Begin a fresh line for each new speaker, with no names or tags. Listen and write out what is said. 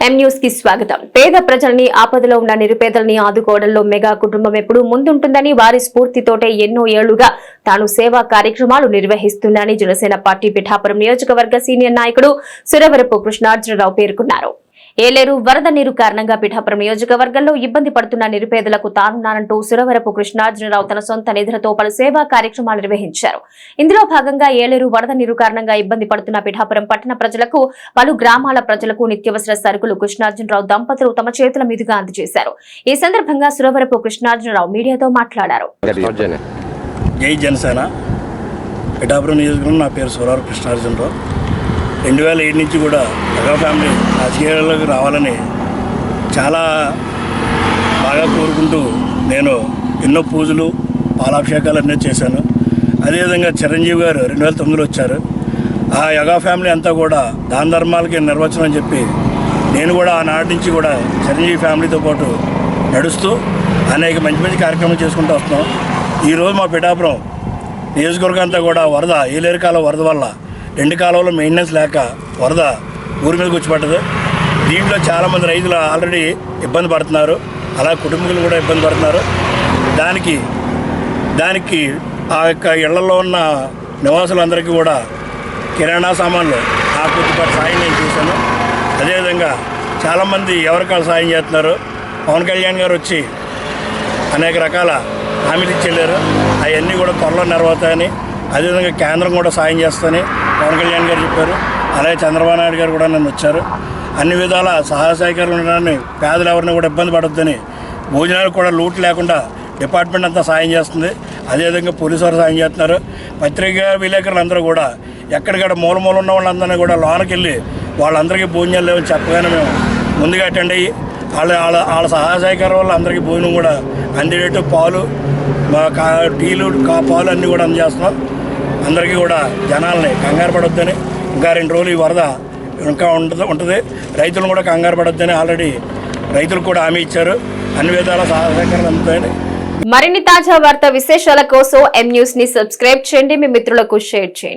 ఎం న్యూస్కి స్వాగతం. పేద ప్రజల్ని ఆపదలో ఉన్న నిరుపేదల్ని ఆదుకోవడంలో మెగా కుటుంబం ఎప్పుడు ముందుంటుందని వారి స్ఫూర్తితోటే ఎన్నో ఏళ్ళుగా తాను సేవా కార్యక్రమాలు నిర్వహిస్తున్నానని జనసేన పార్టీ పిఠాపురం నియోజకవర్గ సీనియర్ నాయకుడు సురవరపు కృష్ణార్జునరావు పేర్కొన్నారు. ఏలేరు వరద నీరు కారణంగా పిఠాపురం నియోజకవర్గంలో ఇబ్బంది పడుతున్న నిరుపేదలకు తానున్నానంటూ సురవరపు కృష్ణార్జునరావు తన సొంత నిధులతో పలు సేవా కార్యక్రమాలు నిర్వహించారు. ఇందులో భాగంగా ఏలేరు వరద నీరు కారణంగా ఇబ్బంది పడుతున్న పిఠాపురం పట్టణ ప్రజలకు పలు గ్రామాల ప్రజలకు నిత్యావసర సరుకులు కృష్ణార్జునరావు దంపతులు తమ చేతుల మీదుగా అందజేశారు. ఈ సందర్భంగా సురవరపు కృష్ణార్జునరావు మీడియాతో మాట్లాడారు.
జై జనసేన. పిఠాపురం నియోజకవర్గం నా పేరు సూరారు కృష్ణార్జునరావు. రెండు వేల ఏడు నుంచి కూడా మెగా ఫ్యామిలీ రాజకీయాల్లోకి రావాలని చాలా బాగా కోరుకుంటూ నేను ఎన్నో పూజలు పాలాభిషేకాలు అన్నీ చేశాను. అదేవిధంగా చిరంజీవి గారు రెండు వేల తొమ్మిదిలో వచ్చారు. ఆ యగా ఫ్యామిలీ అంతా కూడా దాన ధర్మాలకి నిర్వచనం అని చెప్పి నేను కూడా ఆనాటి నుంచి కూడా చిరంజీవి ఫ్యామిలీతో పాటు నడుస్తూ అనేక మంచి మంచి కార్యక్రమాలు చేసుకుంటూ వస్తున్నాం. ఈరోజు మా పిఠాపురం నియోజకవర్గం అంతా కూడా వరద ఏలేరు కాలం వరద వల్ల రెండు కాలంలో మెయింటెనెన్స్ లేక వరద ఊరి మీదకి వచ్చి దీంట్లో చాలామంది రైతులు ఆల్రెడీ ఇబ్బంది పడుతున్నారు. అలా కుటుంబీకులు కూడా ఇబ్బంది పడుతున్నారు. దానికి దానికి ఆ యొక్క ఇళ్ళలో ఉన్న నివాసులందరికీ కూడా కిరాణా సామాన్లు ఆ కొద్దిపాటి సాయం నేను చూశాను. అదేవిధంగా చాలామంది ఎవరికాళ్ళు సాయం చేస్తున్నారు? పవన్ కళ్యాణ్ గారు వచ్చి అనేక రకాల హామీలు ఇచ్చి వెళ్ళారు. అవన్నీ కూడా త్వరలో నెరవేరుతాయని అదేవిధంగా కేంద్రం కూడా సాయం చేస్తాయని పవన్ కళ్యాణ్ గారు చెప్పారు. అలాగే చంద్రబాబు నాయుడు గారు కూడా నన్ను వచ్చారు. అన్ని విధాల సహాయ సహకారం ఉండడాన్ని పేదలు ఎవరిని కూడా ఇబ్బంది పడొద్దని భోజనాలు కూడా లూట్ లేకుండా డిపార్ట్మెంట్ అంతా సాయం చేస్తుంది. అదేవిధంగా పోలీసు వారు సాయం చేస్తున్నారు. పత్రికా విలేకరులు అందరూ కూడా ఎక్కడికక్కడ మూల మూల ఉన్న వాళ్ళందరినీ కూడా లోనకి వెళ్ళి వాళ్ళందరికీ భోజనాలు లేవని చెప్పగానే మేము ముందుగా అటెండ్ అయ్యి వాళ్ళ వాళ్ళ వాళ్ళ సహాయ సహకారం వల్ల అందరికీ భోజనం కూడా అందేటట్టు పాలు మా కా టీలు కా పాలు అన్నీ కూడా అందజేస్తున్నాం. అందరికీ కూడా జనాల్ని కంగారు పడొద్దని ఇంకా రెండు రోజులు ఈ వరద ఇంకా ఉంటుంది ఉంటుంది. రైతులను కూడా కంగారు పడొద్దని ఆల్రెడీ రైతులకు కూడా హామీ ఇచ్చారు. అన్ని విధాల సహకారం అందుతాయని.
మరిన్ని తాజా వార్త విశేషాల కోసం ఎం న్యూస్ని సబ్స్క్రైబ్ చేయండి. మీ మిత్రులకు షేర్ చేయండి.